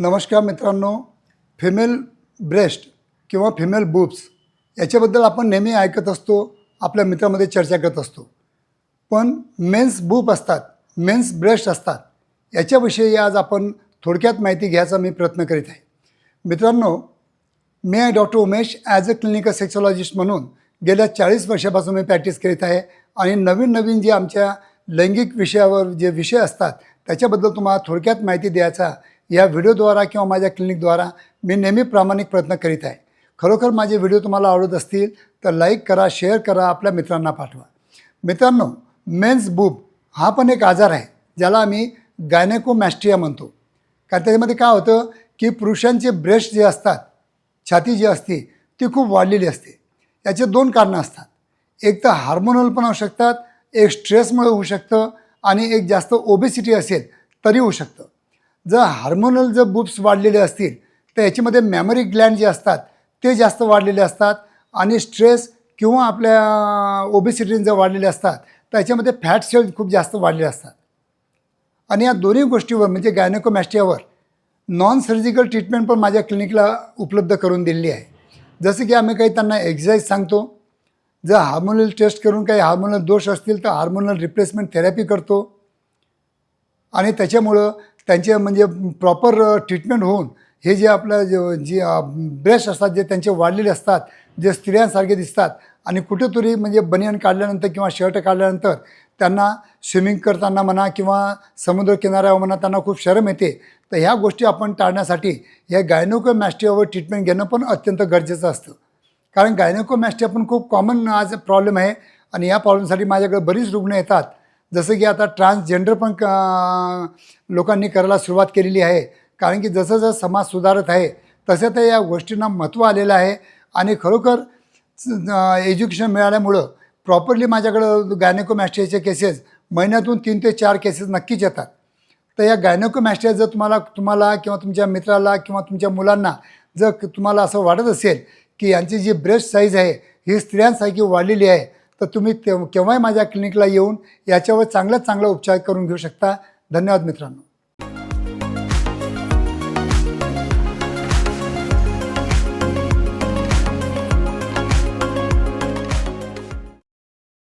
नमस्कार मित्रांनो female breast किंवा फिमेल बुब्स याच्याबद्दल आपण नेहमी ऐकत असतो आपल्या मित्रामध्ये चर्चा करत असतो. पण मेन्स बूप असतात मेन्स ब्रेस्ट असतात याच्याविषयी आज आपण थोडक्यात माहिती घ्यायचा मी प्रयत्न करीत आहे. मित्रांनो मी आहे doctor Umesh as a clinical sexologist म्हणून गेल्या चाळीस वर्षापासून मी प्रॅक्टिस करीत आहे आणि नवीन नवीन जे आमच्या लैंगिक विषयावर जे विषय असतात त्याच्याबद्दल तुम्हाला थोडक्यात माहिती द्यायचा या व्हिडिओद्वारा किंवा माझ्या क्लिनिकद्वारा मी नेहमी प्रामाणिक प्रयत्न करीत आहे. खरोखर माझे व्हिडिओ तुम्हाला आवडत असतील तर लाईक करा शेअर करा आपल्या मित्रांना पाठवा. मित्रांनो मेन्स बूब हा पण एक आजार आहे ज्याला आम्ही गायनेकोमॅस्ट्रिया म्हणतो. कारण त्याच्यामध्ये काय होतं की पुरुषांचे ब्रेस्ट जे असतात छाती जी असते ती खूप वाढलेली असते. याचे दोन कारणं असतात. एक तर हार्मोनल पण होऊ शकतात एक स्ट्रेसमुळे होऊ शकतं आणि एक जास्त ओबेसिटी असेल तरी होऊ शकतं. जर हार्मोनल जर बुप्स वाढलेले असतील तर याच्यामध्ये मॅमरी ग्लँड जे असतात ते जास्त वाढलेले असतात. आणि स्ट्रेस किंवा आपल्या ओबेसिटीन जर वाढलेले असतात तर याच्यामध्ये फॅट सेल्स खूप जास्त वाढलेले असतात. आणि या दोन्ही गोष्टीवर म्हणजे गायनोकोमॅस्टियावर नॉन सर्जिकल ट्रीटमेंट पण माझ्या क्लिनिकला उपलब्ध करून दिलेली आहे. जसं की आम्ही काही त्यांना एक्झरसाईज सांगतो जर हार्मोनल टेस्ट करून काही हार्मोनल दोष असतील तर हार्मोनल रिप्लेसमेंट थेरपी करतो. आणि त्याच्यामुळं त्यांचे म्हणजे प्रॉपर ट्रीटमेंट होऊन हे जे आपलं जे जे ब्रेस्ट असतात जे त्यांचे वाढलेले असतात जे स्त्रियांसारखे दिसतात आणि कुठेतरी म्हणजे बनियन काढल्यानंतर किंवा शर्ट काढल्यानंतर त्यांना स्विमिंग करताना म्हणा किंवा समुद्र किनाऱ्यावर म्हणा त्यांना खूप शरम येते. तर ह्या गोष्टी आपण टाळण्यासाठी या गायनोकोमॅस्टियावर ट्रीटमेंट घेणं पण अत्यंत गरजेचं असतं. कारण गायनोकोमॅस्टिया पण खूप कॉमन आज प्रॉब्लेम आहे आणि या प्रॉब्लेमसाठी माझ्याकडे बरीच रुग्ण येतात. जसं की आता ट्रान्सजेंडर पण क- लोकांनी करायला सुरुवात केलेली आहे. कारण की जसं जसं समाज सुधारत आहे तसं तर या गोष्टींना महत्त्व आलेलं आहे. आणि खरोखर एज्युकेशन मिळाल्यामुळं प्रॉपरली माझ्याकडं गायनेकोमॅस्टियाचे केसेस महिन्यातून तीन ते चार केसेस नक्कीच येतात. तर या गायनेकोमॅस्टिया जर तुम्हाला तुम्हाला किंवा तुमच्या मित्राला किंवा तुमच्या मुलांना जर तुम्हाला असं वाटत असेल की यांची जी ब्रेस्ट साईज आहे ही स्त्रियांसारखी वाढलेली आहे तर तुम्ही तेव केव्हाही माझ्या क्लिनिकला येऊन याच्यावर चांगल्यात चांगला उपचार करून घेऊ शकता. धन्यवाद मित्रांनो.